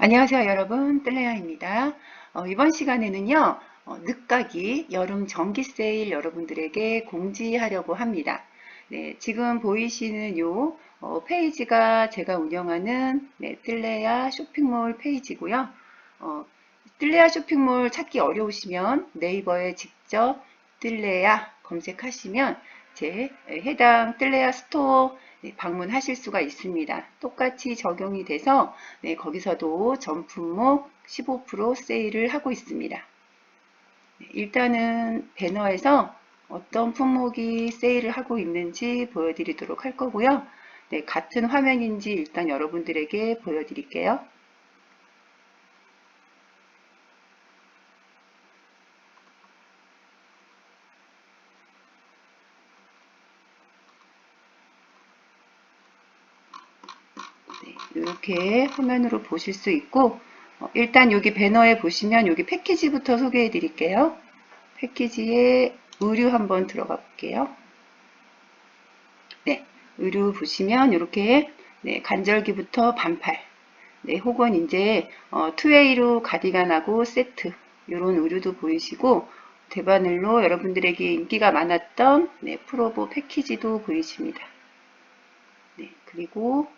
안녕하세요 여러분. 뜰레야입니다. 어, 이번 시간에는요 어, 늦가기 여름 정기 세일 여러분들에게 공지하려고 합니다. 네, 지금 보이시는 요 어, 페이지가 제가 운영하는 네, 뜰레야 쇼핑몰 페이지고요. 어, 뜰레야 쇼핑몰 찾기 어려우시면 네이버에 직접 뜰레야 검색하시면 제 해당 뜰레야 스토어 네, 방문하실 수가 있습니다. 똑같이 적용이 돼서 네, 거기서도 전 품목 15% 세일을 하고 있습니다. 네, 일단은 배너에서 어떤 품목이 세일을 하고 있는지 보여드리도록 할 거고요. 네, 같은 화면인지 일단 여러분들에게 보여드릴게요. 네, 이렇게 화면으로 보실 수 있고 어, 일단 여기 배너에 보시면 여기 패키지부터 소개해 드릴게요. 패키지에 의류 한번 들어가 볼게요. 네, 의류 보시면 이렇게 네, 간절기부터 반팔 네, 혹은 이제 어, 투웨이로 가디건하고 세트 이런 의류도 보이시고 대바늘로 여러분들에게 인기가 많았던 네, 프로보 패키지도 보이십니다. 네, 그리고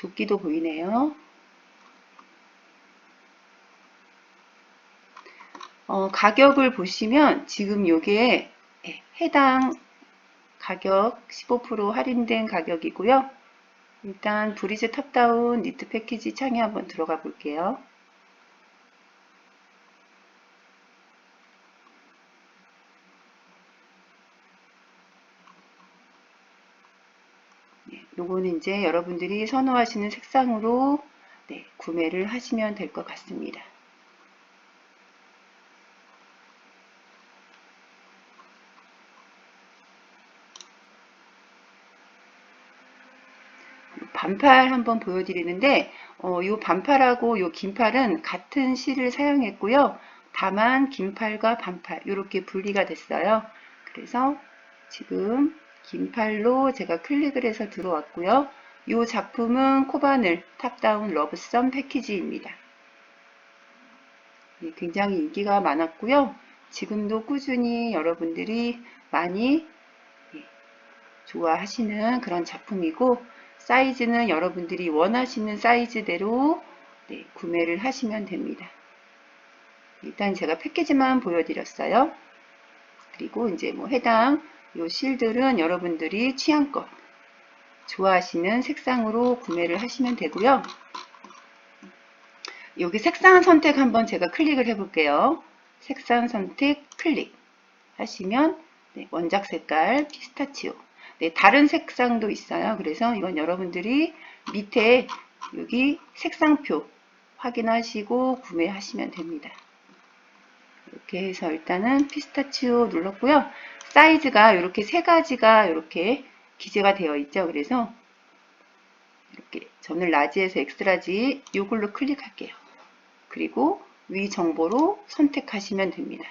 조끼도 보이네요. 어, 가격을 보시면 지금 요게 예, 해당 가격 15% 할인된 가격이고요. 일단 브리즈 탑다운 니트 패키지 창에 한번 들어가 볼게요. 네, 요거는 이제 여러분들이 선호하시는 색상으로 네, 구매를 하시면 될 것 같습니다. 반팔 한번 보여드리는데 어, 이 반팔하고 이 긴팔은 같은 실을 사용했고요. 다만 긴팔과 반팔 이렇게 분리가 됐어요. 그래서 지금 긴팔로 제가 클릭을 해서 들어왔고요. 이 작품은 코바늘 탑다운 러브썸 패키지입니다. 네, 굉장히 인기가 많았고요. 지금도 꾸준히 여러분들이 많이 네, 좋아하시는 그런 작품이고 사이즈는 여러분들이 원하시는 사이즈대로 네, 구매를 하시면 됩니다. 일단 제가 패키지만 보여드렸어요. 그리고 이제 뭐 해당 요 실들은 여러분들이 취향껏 좋아하시는 색상으로 구매를 하시면 되고요. 여기 색상 선택 한번 제가 클릭을 해 볼게요. 색상 선택 클릭 하시면 네, 원작 색깔 피스타치오 네, 다른 색상도 있어요. 그래서 이건 여러분들이 밑에 여기 색상표 확인하시고 구매하시면 됩니다. 이렇게 해서 일단은 피스타치오 눌렀고요. 사이즈가 이렇게 세 가지가 이렇게 기재가 되어 있죠. 그래서 이렇게 저는 라지에서 엑스라지 이걸로 클릭할게요. 그리고 위 정보로 선택하시면 됩니다.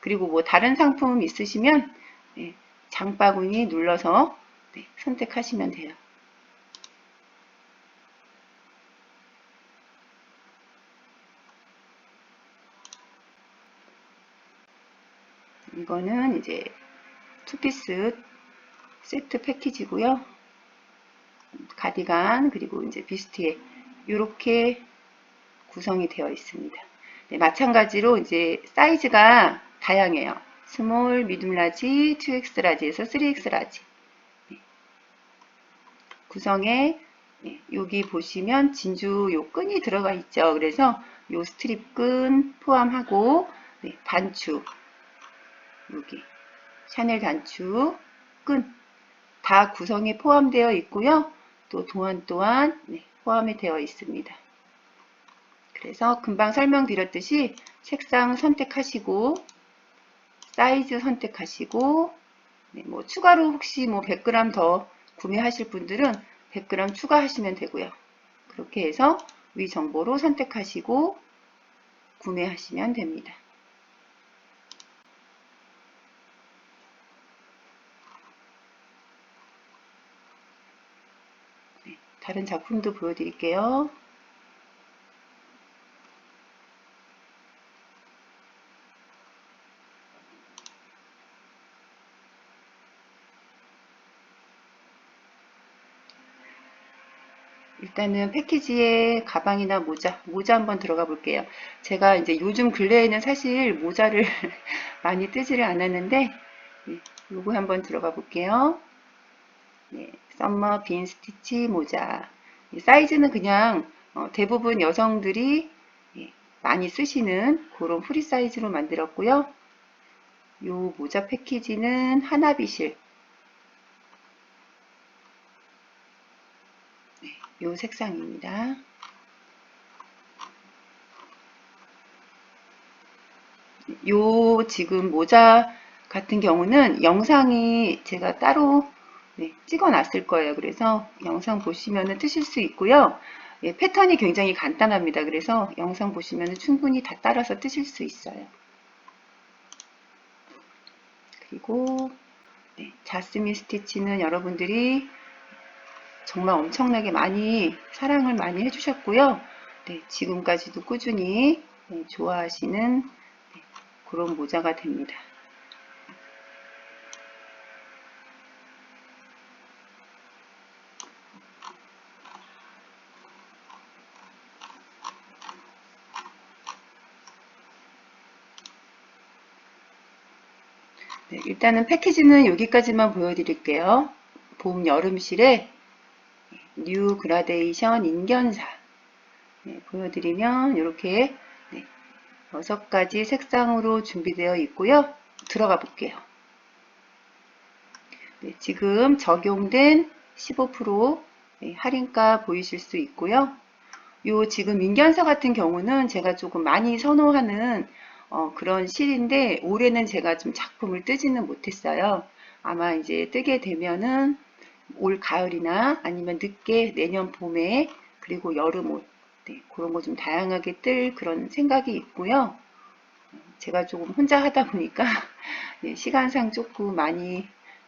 그리고 뭐 다른 상품 있으시면 네, 장바구니 눌러서 네, 선택하시면 돼요. 이거는 이제 투피스 세트 패키지고요. 가디건 그리고 이제 비스트에 이렇게 구성이 되어 있습니다. 네, 마찬가지로 이제 사이즈가 다양해요. 스몰, 미디움 라지, 2X 라지에서 3X 라지. 네. 구성에 네, 여기 보시면 진주 요 끈이 들어가 있죠. 그래서 요 스트립 끈 포함하고 네, 단추 여기 샤넬 단추 끈 다 구성에 포함되어 있고요. 또 도안 또한 네, 포함이 되어 있습니다. 그래서 금방 설명드렸듯이 색상 선택하시고 사이즈 선택하시고 네, 뭐 추가로 혹시 뭐 100g 더 구매하실 분들은 100g 추가하시면 되고요. 그렇게 해서 위 정보로 선택하시고 구매하시면 됩니다. 다른 작품도 보여드릴게요. 일단은 패키지에 가방이나 모자, 모자 한번 들어가 볼게요. 제가 이제 요즘 근래에는 사실 모자를 많이 뜨지를 않았는데, 네, 요거 한번 들어가 볼게요. 네, 썸머 빈 스티치 모자. 네, 사이즈는 그냥 어, 대부분 여성들이 예, 많이 쓰시는 그런 프리 사이즈로 만들었고요. 요 모자 패키지는 하나비실 요 색상입니다. 요 지금 모자 같은 경우는 영상이 제가 따로 네, 찍어 놨을 거예요. 그래서 영상 보시면 뜨실 수 있고요. 예, 패턴이 굉장히 간단합니다. 그래서 영상 보시면 충분히 다 따라서 뜨실 수 있어요. 그리고 네, 자스민 스티치는 여러분들이 정말 엄청나게 많이 사랑을 많이 해주셨고요. 네, 지금까지도 꾸준히 네, 좋아하시는 네, 그런 모자가 됩니다. 네, 일단은 패키지는 여기까지만 보여드릴게요. 봄 여름실에 뉴 그라데이션 인견사 네, 보여드리면 이렇게 네, 6가지 색상으로 준비되어 있고요. 들어가 볼게요. 네, 지금 적용된 15% 네, 할인가 보이실 수 있고요. 요 지금 인견사 같은 경우는 제가 조금 많이 선호하는 어, 그런 실인데 올해는 제가 좀 작품을 뜨지는 못했어요. 아마 이제 뜨게 되면은 올 가을이나 아니면 늦게 내년 봄에 그리고 여름 옷 네, 그런 거 좀 다양하게 뜰 그런 생각이 있고요. 제가 조금 혼자 하다 보니까 네, 시간상 조금 많이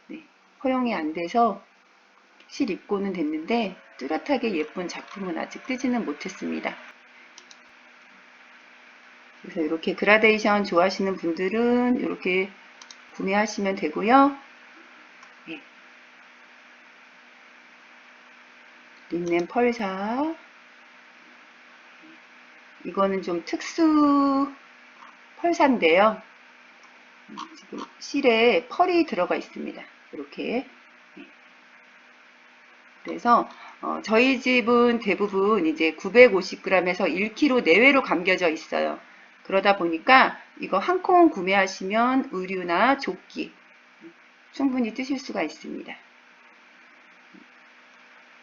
네, 허용이 안 돼서 실 입고는 됐는데 뚜렷하게 예쁜 작품은 아직 뜨지는 못했습니다. 그래서 이렇게 그라데이션 좋아하시는 분들은 이렇게 구매하시면 되고요. 린넨 펄사 이거는 좀 특수 펄사인데요. 지금 실에 펄이 들어가 있습니다. 이렇게 그래서 어, 저희 집은 대부분 이제 950g에서 1kg 내외로 감겨져 있어요. 그러다 보니까 이거 한 콩 구매하시면 의류나 조끼 충분히 뜨실 수가 있습니다.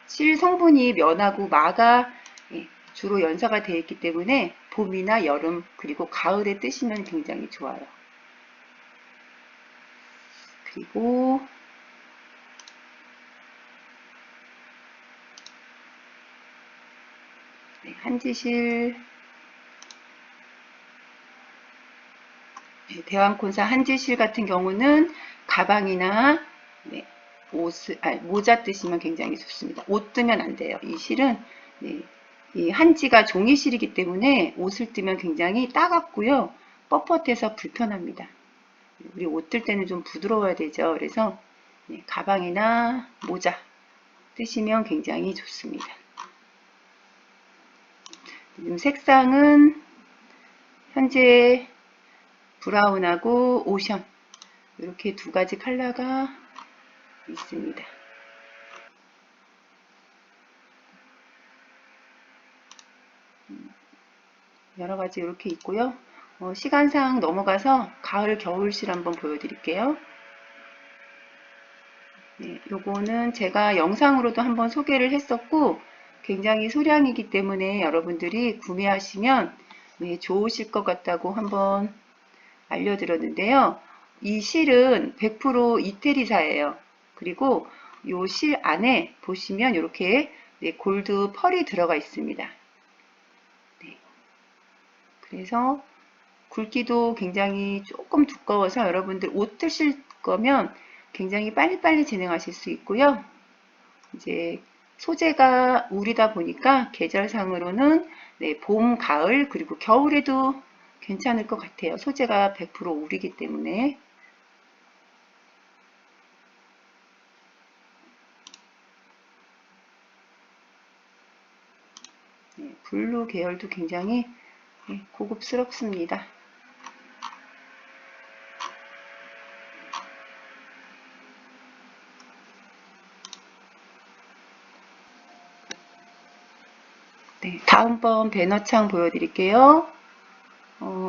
실 성분이 면하고 마가 예, 주로 연사가 되어 있기 때문에 봄이나 여름 그리고 가을에 뜨시면 굉장히 좋아요. 그리고 네, 한지실 대왕콘사 한지실 같은 경우는 가방이나 네, 옷을, 아니, 모자 뜨시면 굉장히 좋습니다. 옷 뜨면 안 돼요. 이 실은 네, 이 한지가 종이실이기 때문에 옷을 뜨면 굉장히 따갑고요. 뻣뻣해서 불편합니다. 우리 옷 뜰 때는 좀 부드러워야 되죠. 그래서 네, 가방이나 모자 뜨시면 굉장히 좋습니다. 지금 색상은 현재 브라운하고 오션 이렇게 두 가지 컬러가 있습니다. 음, 여러 가지 이렇게 있고요. 어, 시간상 넘어가서 가을 겨울실 한번 보여드릴게요. 네, 요거는 제가 영상으로도 한번 소개를 했었고 굉장히 소량이기 때문에 여러분들이 구매하시면 네, 좋으실 것 같다고 한번 알려드렸는데요. 이 실은 100% 이태리사예요. 그리고 요실 안에 보시면 이렇게 네, 골드 펄이 들어가 있습니다. 네. 그래서 굵기도 굉장히 조금 두꺼워서 여러분들 옷 뜨실 거면 굉장히 빨리빨리 진행하실 수 있고요. 이제 소재가 울이다 보니까 계절상으로는 네, 봄, 가을 그리고 겨울에도 괜찮을 것 같아요. 소재가 100% 울이기 때문에 네, 블루 계열도 굉장히 네, 고급스럽습니다. 네, 다음번 배너창 보여드릴게요.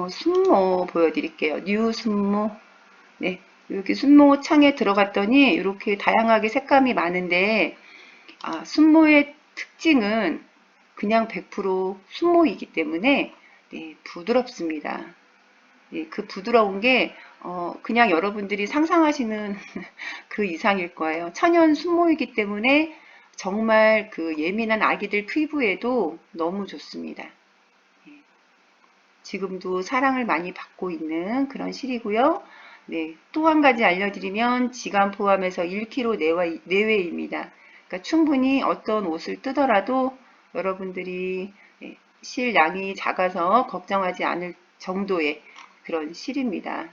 어, 순모 보여드릴게요. 뉴 순모. 네, 이렇게 순모 창에 들어갔더니 이렇게 다양하게 색감이 많은데 아, 순모의 특징은 그냥 100% 순모이기 때문에 네, 부드럽습니다. 네, 그 부드러운 게 어, 그냥 여러분들이 상상하시는 그 이상일 거예요. 천연 순모이기 때문에 정말 그 예민한 아기들 피부에도 너무 좋습니다. 예. 지금도 사랑을 많이 받고 있는 그런 실이고요. 네, 또 한 가지 알려드리면 지간 포함해서 1kg 내외, 내외입니다. 그러니까 충분히 어떤 옷을 뜨더라도 여러분들이 네, 실 양이 작아서 걱정하지 않을 정도의 그런 실입니다.